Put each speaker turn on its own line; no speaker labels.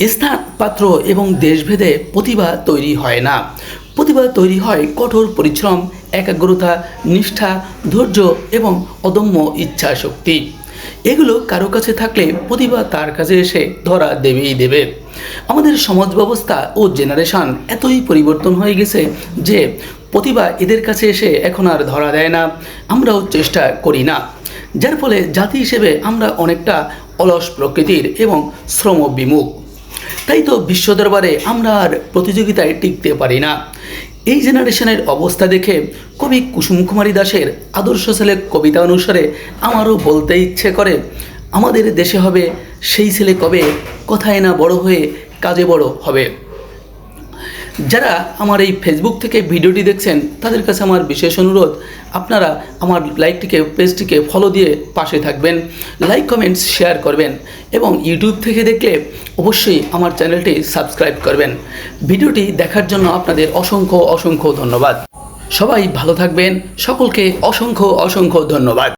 স্থান পাত্র এবং দেশভেদে প্রতিভা তৈরি হয় না। প্রতিভা তৈরি হয় কঠোর পরিশ্রম, একাগ্রতা, নিষ্ঠা, ধৈর্য এবং অদম্য ইচ্ছা শক্তি এগুলো কারও কাছে থাকলে প্রতিভা তার কাছে এসে ধরা দেবেই দেবে। আমাদের সমাজ ব্যবস্থা ও জেনারেশন এতই পরিবর্তন হয়ে গেছে যে প্রতিভা এদের কাছে এসে এখন আর ধরা দেয় না। আমরাও চেষ্টা করি না। যার ফলে জাতি হিসেবে আমরা অনেকটা অলস প্রকৃতির এবং শ্রম বিমুখ তাই তো বিশ্ব দরবারে আমরা আর প্রতিযোগিতায় টিকতে পারি না। এই জেনারেশনের অবস্থা দেখে কবি কুসুম কুমারী দাসের আদর্শ ছেলে কবিতা অনুসারে আমারও বলতে ইচ্ছে করে, আমাদের দেশে হবে সেই ছেলে কবে, কথায় না বড় হয়ে কাজে বড় হবে। যারা আমার এই ফেসবুক থেকে ভিডিওটি দেখছেন, তাদের কাছে আমার বিশেষ অনুরোধ, আপনারা আমার লাইকটিকে, পেজটিকে ফলো দিয়ে পাশে থাকবেন লাইক কমেন্টস শেয়ার করবেন এবং ইউটিউব থেকে দেখলে অবশ্যই আমার চ্যানেলটি সাবস্ক্রাইব করবেন। ভিডিওটি দেখার জন্য আপনাদের অসংখ্য অসংখ্য ধন্যবাদ। সবাই ভালো থাকবেন, সকলকে অসংখ্য অসংখ্য ধন্যবাদ।